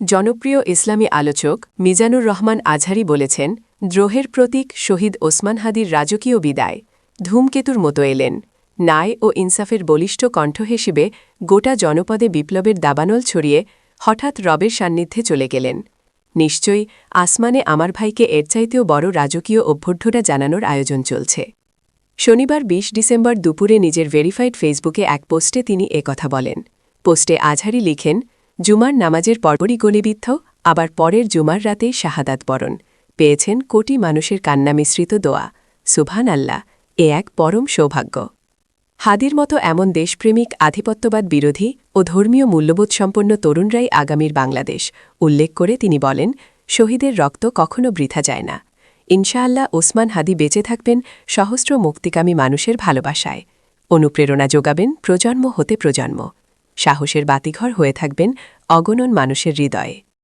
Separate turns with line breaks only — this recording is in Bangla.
জনপ্রিয় ইসলামী আলোচক মিজানুর রহমান আজহারি বলেছেন, দ্রোহের প্রতীক শহীদ ওসমান হাদির রাজকীয় বিদায়। ধূমকেতুর মতো এলেন। ন্যায় ও ইনসাফের বলিষ্ঠ কণ্ঠ হিসেবে গোটা জনপদে বিপ্লবের দাবানল ছড়িয়ে হঠাৎ রবের সান্নিধ্যে চলে গেলেন। নিশ্চয়ই আসমানে আমার ভাইকে এর চাইতেও বড় রাজকীয় অভ্যর্থনা জানানোর আয়োজন চলছে। শনিবার ২০ ডিসেম্বর দুপুরে নিজের ভেরিফাইড ফেসবুকে এক পোস্টে তিনি একথা বলেন। পোস্টে আজহারি লিখেন জুমার নামাজের পরপরই গলিবিদ্ধ, আবার পরের জুমার রাতেই শাহাদাত বরণ। পেয়েছেন কোটি মানুষের কান্না মিশ্রিত দোয়া। সুভান আল্লাহ এ এক পরম সৌভাগ্য। হাদির মতো এমন দেশপ্রেমিক, আধিপত্যবাদ বিরোধী ও ধর্মীয় মূল্যবোধ সম্পন্ন তরুণরাই আগামীর বাংলাদেশ, উল্লেখ করে তিনি বলেন, শহীদের রক্ত কখনো বৃথা যায় না। ইনশাআল্লাহ ওসমান হাদি বেঁচে থাকবেন সহস্র মুক্তিকামী মানুষের ভালোবাসায়। অনুপ্রেরণা যোগাবেন প্রজন্ম হতে প্রজন্ম। সাহসের বাতিঘর হয়ে থাকবেন অগণন মানুষের হৃদয়ে।